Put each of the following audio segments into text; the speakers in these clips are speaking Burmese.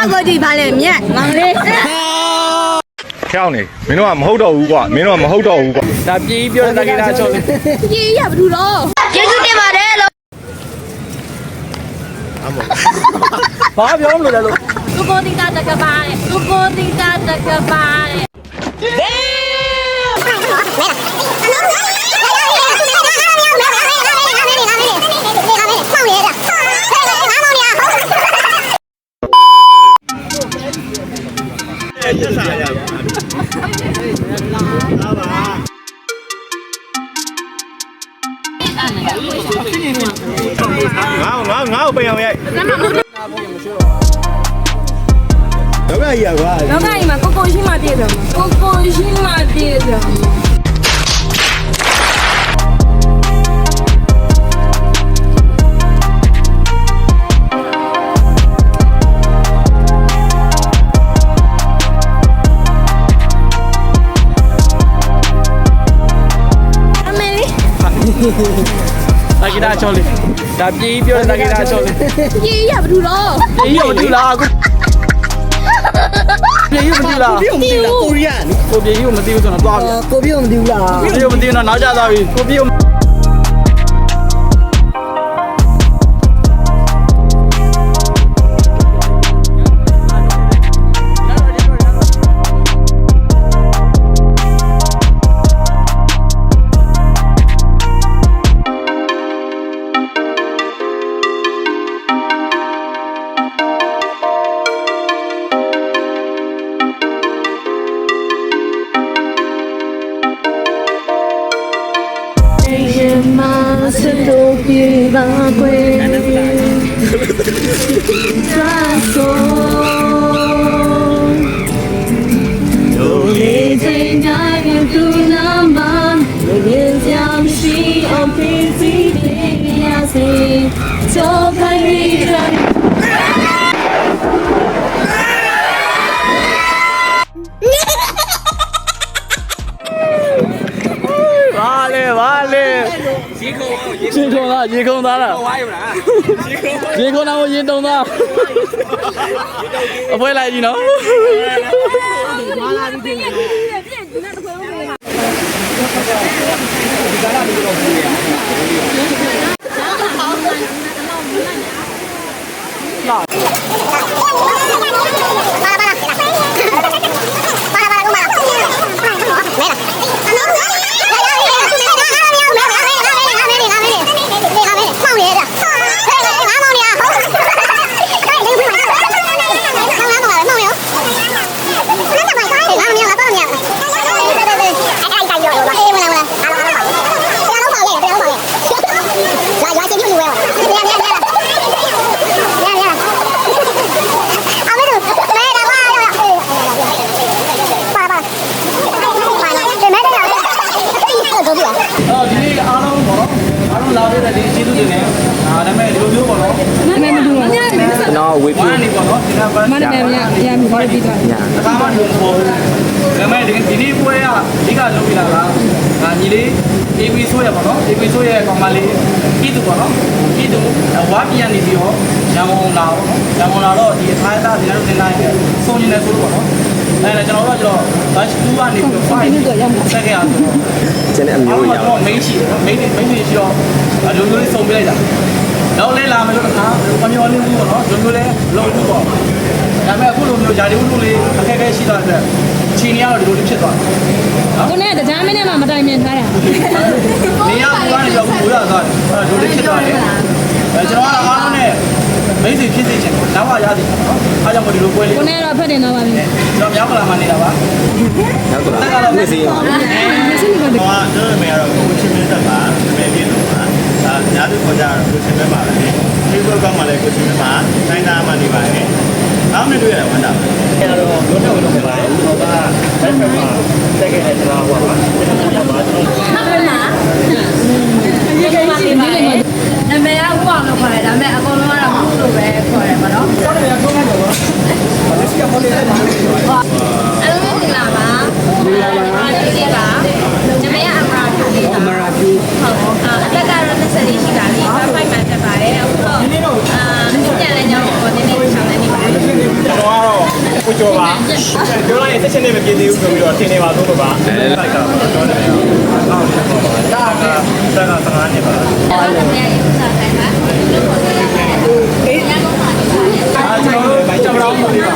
အောက်ကိုကြည့်ပါလေမြက်မောင်လေးဖြောင်းနေမင်းတို့ကမဟုတ်တော့ဘူးကွာမင်းတို့ကမဟုတ်တော့ဘူးကွာဒါပြေးပြောတဲ့တကိတာချော်လေးကြီးရဘူးလို့ကျေးဇူးတင်ပါတယ်လို့ဘာပြောမလို့လဲလို့ကိုကိုတီတာတကပါတဲ့ကိုကိုတီတာတကပါတဲ့ ငါ့ငါ့ငါ့ကိုပြန်အောင်ရိုက်တော့ရရကွာ လောကကြီးမှာကိုကိုရှိမှပြည့်စုံမှာကိုကိုရှိမှပြည့်စုံမှာ ကိတာချော်လေးဒါပြေးပြောတဲ့တကိတာချော်လေးကြီးရဘူးလို့ပြေးရမတူလားအခုပြေးရမတူလားပြုံးမသိလားကိုရီးယားနိကိုပြေးရမသိဘူးဆိုတော့သွားပြီကိုပြုံးမသိဘူးလားပြေးရမသိတော့နောက်ကျသွားပြီကိုပြေးရှ 归。传送，有你在那边度那晚，我便将心安平静地压碎，敲开你的。 ရေခုံလားရေခုံသားလားဝိုင်းမလားရေခုံသားကိုရင်တုံသားအဖွဲလိုက်ကြီးနော်အော်ဒီနေ့အားလုံးပေါ့နော်အားလုံးလာတဲ့ဒီကျေးဇူးတင်တယ် ဒါဒါပေမဲ့ဒီလိုမျိုးပေါ့နော်မမမဒူမညာမစတော့ဝေးပြနေပေါ့နော်ဒီကဘန်မနမညာရမြပြီးပြီးသွားအခါမှဒီလိုပေါ့ဒါပေမဲ့ဒီဒီနေ့ပွဲကအဓိကလုပ်ပြတာကဒါညီလေး AB ဆိုရပေါ့နော် AB ဆိုရကောင်မလေးပြည်သူပေါ့နော်ပြည်သူဝါပြန်နေပြီးတော့ရန်ကုန်လာပေါ့နော်ရန်ကုန်လာတော့ဒီအထားအသားဒီလိုတင်တိုင်းစုံနေတယ်ဆိုလို့ပေါ့နော်အဲဒါကျွန်တော်တို့ကကျွန်တော် batch 2ကနေပြီးတော့5ဆက်ခဲ့အောင်ဆိုတော့ကျန်တဲ့အမျိုးမျိုးရရတော့ main ရှိတယ် main main ရှိတော့အလိုလိုလေးစုံပြလိုက်တာ တော့လဲလာမယ်လို့တခါမမျောလင်းဘူးပေါ့နော်လိုလိုလဲလုံးဘူးပေါ့ဒါပေမဲ့အခုလိုမျိုးဂျာဒီဦးတို့လေးအခက်အခဲရှိတော့တဲ့ချီနေရတော့ဒီလိုလေးဖြစ်သွားတယ်ကိုနဲ့တရားမင်းနဲ့မှမတိုင်မြင်ထားတာနေရဘူးကနေတော့ဘူးရသွားတယ်အဲ့လိုလေးဖြစ်သွားတယ်အဲကျွန်တော်ကအားလုံးနဲ့မိတ်ဆွေဖြစ်စေချင်တယ်နောက်မှရသည်နော်အားကြောင့်မဒီလိုပွဲလေးကိုနဲ့တော့ဖက်တင်တော့ပါပြီကျွန်တော်မြောက်ကလာမှနေတာပါနောက်တော့တက်ကတော့နေစီရောတော့ကျွန်တော်မေကတော့ကိုချင်းမင်းသက်ပါအမေပြင်းလို့ပါ ဒါညာသူခေါ်ကြတော့ကိုချင်းမင်းပါပဲဒီဘက်ကမှလည်းကိုချင်းမင်းပါတိုင်းသားမှနေပါတယ်နောက်နေ့တွေ့ရဝမ်းတာပဲအဲ့တော့လုံးတော့လုံးပဲပါတယ်ဟောကလက်ဖက်မှာတက်ခဲ့တဲ့ကျွန်တော်ဟောပါကျွန်တော်ပါကျွန်တော် ဟုတ်လားဒီကိစ္စဒီလေးမှာနာမည်ကဥပအောင်လို့ခေါ်တယ်ဒါပေမဲ့အကုန်လုံးကတော့ဘူးလို့ပဲခေါ်တယ်မနော်ဟုတ်တယ်ဟုတ်တယ်ဟုတ်အဲ့လိုမျိုးလာပါဒီလာပါဒီလေးပါနာမည်ကအမရာဖြူလေးပါအမရာဖြူဟုတ်အာအသက်ကတော့20လေးရှိပါပြီဘာဖိုက်မှတက်ပါတယ်အခုတော့အာပြန်လဲကြောင်းပေါ်နေနေဆောင်နေနေပါတယ် ကျွန်တော်က ပြောပါပြောလိုက်ရင်တက်ချင်းနဲ့မပြည့်သေးဘူးဆိုပြီးတော့ထင်နေပါသုံးပါအဲလိုက်ကပြောတယ်အော်ဒါကဒါကသမားနေပါအားကျွန်တော်တို့ဘိုင်းကြောင်တော့လို့ပါ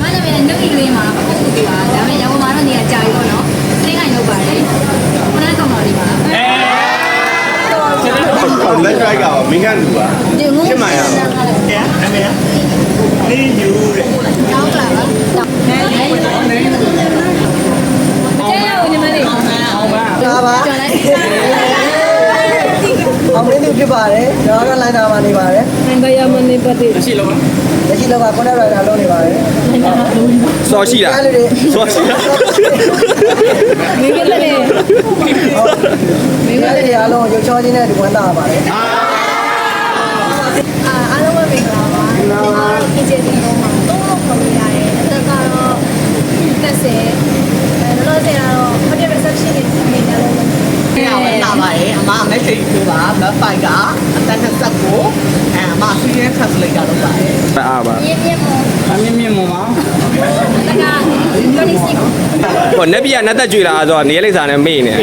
မနက်ပြန်နှုတ်ကလေးမှာပကုတ်ကူပါဒါပေမဲ့ရောင်းမတော့နေရာကြာပြီပေါ့နော်စိတ်လိုက်လုပ်ပါတယ်ခုနကကောင်မလေးပါ လက်ဒရိုက်ကမင်းကလူပါဒီငုံရှင်းမရအောင်ကျန်အမေနေယူတဲ့တောင်းလာပါတောင်းနေနေကျေးဇူးညီမလေးဒါပါကျော်လိုက်အောင်မင်းသူဖြစ်ပါတယ်ကျွန်တော်ကလိုင်းနာမှာနေပါတယ်ဘယ်ရမနေပတ်သေးရှိလို့ပါလက်ရှိတော့ကကွန်ထရိုက်တာလုပ်နေပါတယ်စောရှိတာအဲ့လိုတွေစောရှိတာမင်းကလည်းမင်းတွေအားလုံးရုပ်ချောချင်းနဲ့ဒီဝန်တာပါတယ် အာအားလုံးပဲမင်္ဂလာပါကျွန်တော်တို့ KJ ဒီတော့မှာတော့ခေါ်လို့ရတယ်အသက်ကတော့တက်ဆယ်အဲတော့ဆယ်ကတော့ hotel reception နေနေတယ်လို့။လာဝင်လာပါတယ်။အမမက်ဆေ့ချ်ပြောပါ Black Fight ကအသက်20ကိုအဲအမ Senior Translator လုပ်ပါတယ်အားပါပြင်းပြင်းမောအမြင့်မြင့်မောပါတက26ဟိုနက်ပြနက်သက်ကြွေလာဆိုတော့နေလိမ့်စာနဲ့မေ့နေအဲ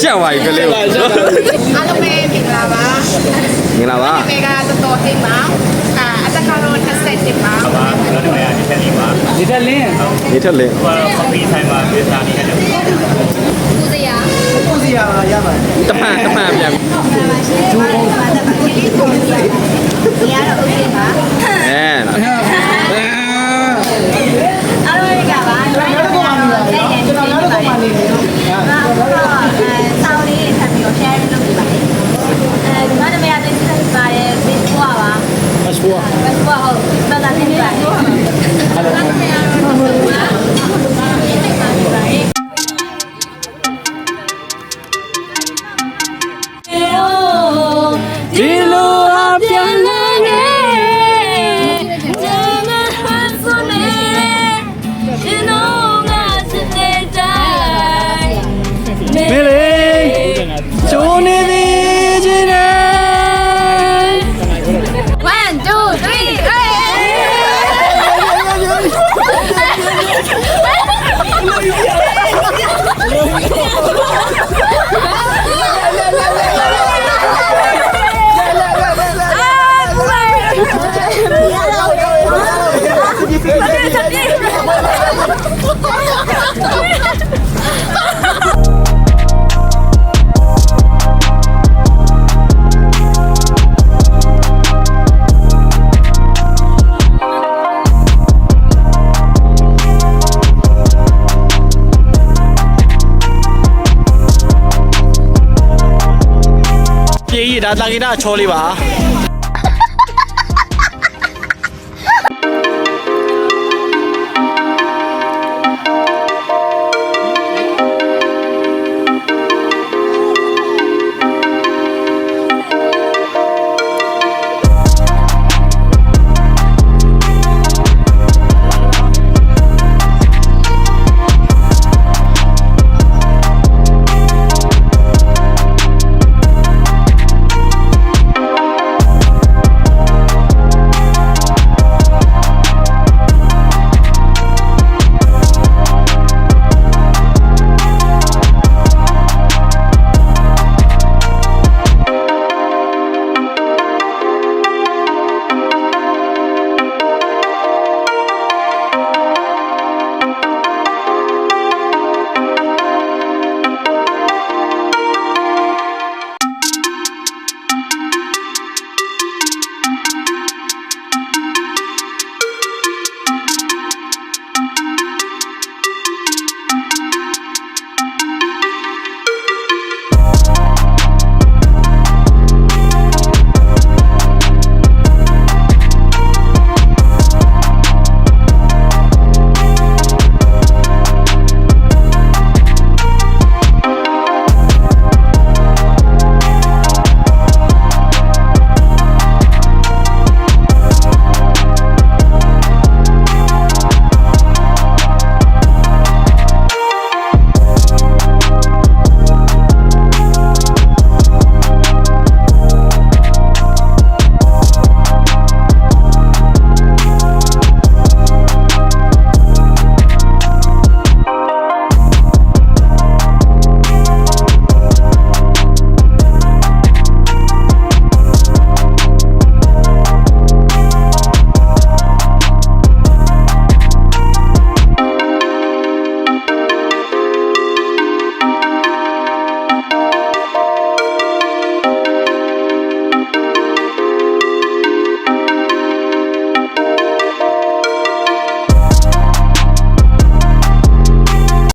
ရှက်ပါပြီကလေးကို။အားလုံးပဲမင်္ဂလာပါမင်္ဂလာပါ။ဒီကတော်တော်အိမ်မှာအာအသက်ကတော့27ပါပါတော့နေရာဒီချက်လေးပါဒီတက်လင်းဒီထက်လေးဟိုကကော်ဖီဆိုင်မှာပြေးစားနေတယ်ကုသရာကိုစီရရပါတဖန်တဖန်ပြန်ဒူဘုံပါတယ်ကလေးကိုဒီကတော့ okay ပါအဲနော်အားလုံးကပါကျွန်တော်တို့ကလည်းကျွန်တော်တို့ကမှနေတယ် ဒါတာကိတာချောလေးပါ